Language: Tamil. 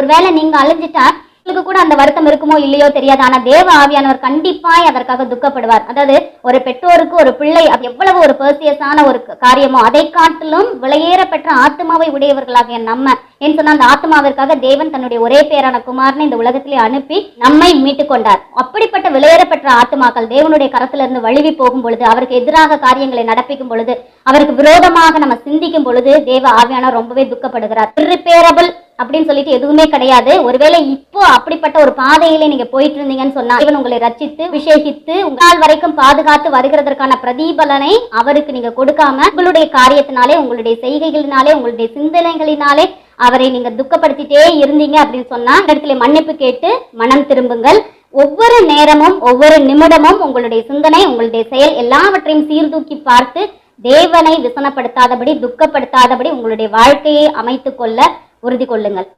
ஒருவேளை நீங்க அழிஞ்சிட்டா உங்களுக்கு கூட அந்த வருத்தம் இருக்குமோ இல்லையோ தெரியாது. ஆனா தேவ ஆவியானவர் கண்டிப்பாய் அதற்காக துக்கப்படுவார். அதாவது ஒரு பெற்றோருக்கு ஒரு பிள்ளை அது எவ்வளவு ஒரு பர்சியஸான ஒரு காரியமோ அதை காட்டிலும் விலையேற பெற்ற ஆத்மாவை உடையவர்களாகிய நம்ம. ஏன்னு சொன்னா அந்த ஆத்மாவிற்காக தேவன் தன்னுடைய ஒரே பேரான குமாரனை இந்த உலகத்திலே அனுப்பி நம்மை மீட்டு கொண்டார் அப்படிப்பட்ட விலையேற பெற்ற ஆத்மாக்கள் தேவனுடைய கரத்திலிருந்து வழுவி போகும் பொழுது அவருக்கு எதிராக காரியங்களை நடப்பிக்கும் பொழுது அவருக்கு விரோதமாக நம்ம சிந்திக்கும் பொழுது தேவ ஆவியானவர் ரொம்பவே துக்கப்படுகிறார். irreparable அப்படின்னு சொல்லிட்டு எதுவுமே கிடையாது. ஒருவேளை இப்போ அப்படிப்பட்ட ஒரு பாதையில நீங்க போயிட்டு இருந்தீங்கன்னு சொன்னா இவன் உங்களை ரச்சித்து விசேஷித்து உங்களால் வரைக்கும் பாதுகாத்து வருகிறதற்கான பிரதிபலனை அவருக்கு நீங்க கொடுக்காம உங்களுடைய காரியத்தினாலே உங்களுடைய செய்கைகளினாலே உங்களுடைய சிந்தனைகளினாலே அவரை நீங்க துக்கப்படுத்திட்டே இருந்தீங்க அப்படின்னு சொன்னா இந்த இடத்துல மன்னிப்பு கேட்டு மனம் திரும்புங்கள். ஒவ்வொரு நேரமும் ஒவ்வொரு நிமிடமும் உங்களுடைய சிந்தனை உங்களுடைய செயல் எல்லாவற்றையும் சீர்தூக்கி பார்த்து தேவனை விசனப்படுத்தாதபடி துக்கப்படுத்தாதபடி உங்களுடைய வாழ்க்கையை அமைத்துக் கொள்ள உறுதி கொள்ளுங்கள்.